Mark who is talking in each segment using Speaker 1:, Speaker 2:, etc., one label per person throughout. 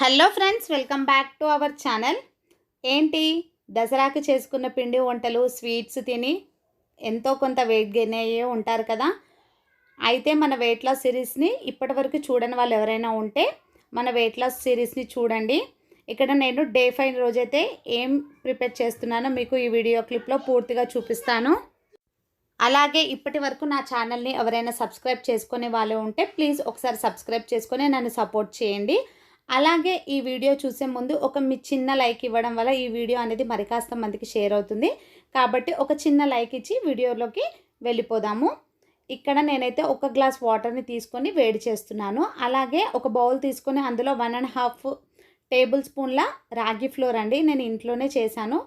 Speaker 1: Hello friends welcome back to our channel. ఏంటి? దసరాకి చేసుకున్న పిండి వంటలు స్వీట్స్ తిని ఎంతో కొంత వెయిట్ గెయిన్ అయ్యే ఉంటారు కదా? అయితే మన వెయిట్ లాస్ సిరీస్ని ఇప్పటివరకు చూడని వాళ్ళు ఎవరైనా ఉంటే మన వెయిట్ లాస్ సిరీస్ని చూడండి. ఇక్కడ నేను డే ఫైవ్ రోజైతే ఏం ప్రిపేర్ చేస్తున్నానో మీకు ఈ వీడియో క్లిప్లో పూర్తిగా చూపిస్తాను. అలాగే ఇప్పటి వరకు నా ఛానల్ని ఎవరైనా సబ్స్క్రైబ్ చేసుకునే వాళ్ళు ఉంటే ప్లీజ్ ఒకసారి సబ్స్క్రైబ్ చేసుకొని నన్ను సపోర్ట్ చేయండి. అలాగే ఈ వీడియో చూసే ముందు ఒక మీ చిన్న లైక్ ఇవ్వడం వల్ల ఈ వీడియో అనేది మరి కాస్త మందికి షేర్ అవుతుంది. కాబట్టి ఒక చిన్న లైక్ ఇచ్చి వీడియోలోకి వెళ్ళిపోదాము. ఇక్కడ నేనైతే ఒక గ్లాస్ వాటర్ని తీసుకొని వేడి చేస్తున్నాను. అలాగే ఒక బౌల్ తీసుకొని అందులో వన్ అండ్ హాఫ్ టేబుల్ స్పూన్ల రాగి ఫ్లోర్ అండి నేను ఇంట్లోనే చేశాను.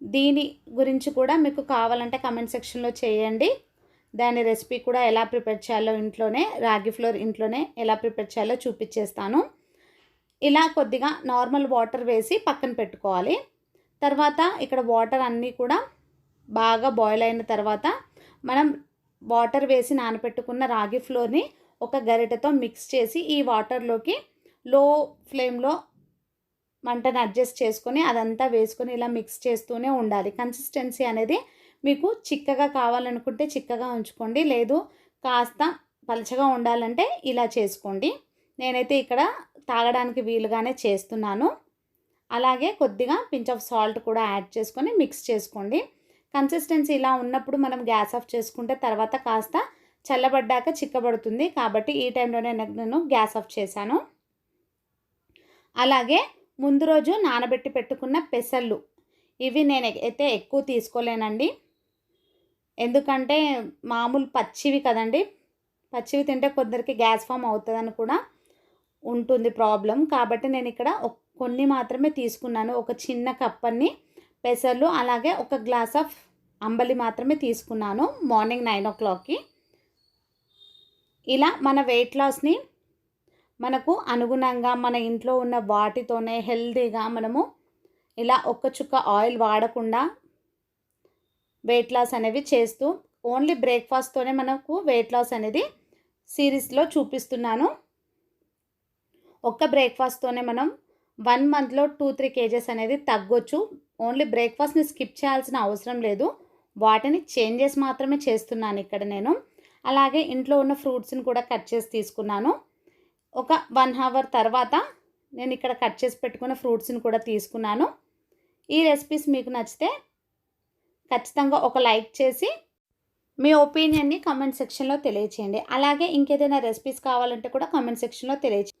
Speaker 1: దీని గురించి కూడా మీకు కావాలంటే కమెంట్ సెక్షన్లో చేయండి. దాని రెసిపీ కూడా ఎలా ప్రిపేర్ చేయాలో ఇంట్లోనే రాగి ఫ్లోర్ ఇంట్లోనే ఎలా ప్రిపేర్ చేయాలో చూపించేస్తాను ఇలా కొద్దిగా నార్మల్ వాటర్ వేసి పక్కన పెట్టుకోవాలి. తర్వాత ఇక్కడ వాటర్ అన్నీ కూడా బాగా బాయిల్ అయిన తర్వాత మనం వాటర్ వేసి నానబెట్టుకున్న రాగి ఫ్లోర్ని ఒక గరిటెతో మిక్స్ చేసి ఈ వాటర్లోకి లో ఫ్లేమ్లో మంటను అడ్జస్ట్ చేసుకొని అదంతా వేసుకొని ఇలా మిక్స్ చేస్తూనే ఉండాలి. కన్సిస్టెన్సీ అనేది మీకు చిక్కగా కావాలనుకుంటే చిక్కగా ఉంచుకోండి. లేదు కాస్త పలచగా ఉండాలంటే ఇలా చేసుకోండి. నేనైతే ఇక్కడ తాగడానికి వీలుగానే చేస్తున్నాను. అలాగే కొద్దిగా పించ్ ఆఫ్ సాల్ట్ కూడా యాడ్ చేసుకొని మిక్స్ చేసుకోండి. కన్సిస్టెన్సీ ఇలా ఉన్నప్పుడు మనం గ్యాస్ ఆఫ్ చేసుకుంటే తర్వాత కాస్త చల్లబడ్డాక చిక్కబడుతుంది కాబట్టి ఈ టైంలోనే నేను గ్యాస్ ఆఫ్ చేశాను. అలాగే ముందు రోజు నానబెట్టి పెట్టుకున్న పెసళ్ళు ఇవి నేను అయితే ఎక్కువ తీసుకోలేనండి. ఎందుకంటే మామూలు పచ్చివి కదండి. పచ్చివి తింటే కొందరికి గ్యాస్ ఫామ్ అవుతుందని కూడా ఉంటుంది ప్రాబ్లం. కాబట్టి నేను ఇక్కడ కొన్ని మాత్రమే తీసుకున్నాను. ఒక చిన్న కప్పని పెసర్లు అలాగే ఒక గ్లాస్ ఆఫ్ అంబలి మాత్రమే తీసుకున్నాను మార్నింగ్ నైన్ ఓ క్లాక్కి. ఇలా మన వెయిట్ లాస్ని మనకు అనుగుణంగా మన ఇంట్లో ఉన్న వాటితోనే హెల్తీగా మనము ఇలా ఒక్క చుక్క ఆయిల్ వాడకుండా వెయిట్ లాస్ అనేవి చేస్తూ ఓన్లీ బ్రేక్ఫాస్ట్తోనే మనకు వెయిట్ లాస్ అనేది సిరీస్లో చూపిస్తున్నాను. ఒక్క బ్రేక్ఫాస్ట్తోనే మనం వన్ మంత్లో టూ త్రీ కేజెస్ అనేది తగ్గొచ్చు. ఓన్లీ బ్రేక్ఫాస్ట్ని స్కిప్ చేయాల్సిన అవసరం లేదు. వాటిని చేంజెస్ మాత్రమే చేస్తున్నాను ఇక్కడ నేను. అలాగే ఇంట్లో ఉన్న ఫ్రూట్స్ని కూడా కట్ చేసి తీసుకున్నాను. ఒక వన్ అవర్ తర్వాత నేను ఇక్కడ కట్ చేసి పెట్టుకున్న ఫ్రూట్స్ని కూడా తీసుకున్నాను. ఈ రెసిపీస్ మీకు నచ్చితే ఖచ్చితంగా ఒక లైక్ చేసి మీ ఒపీనియన్ని కామెంట్ సెక్షన్లో తెలియచేయండి. అలాగే ఇంకేదైనా రెసిపీస్ కావాలంటే కూడా కామెంట్ సెక్షన్లో తెలియచేయండి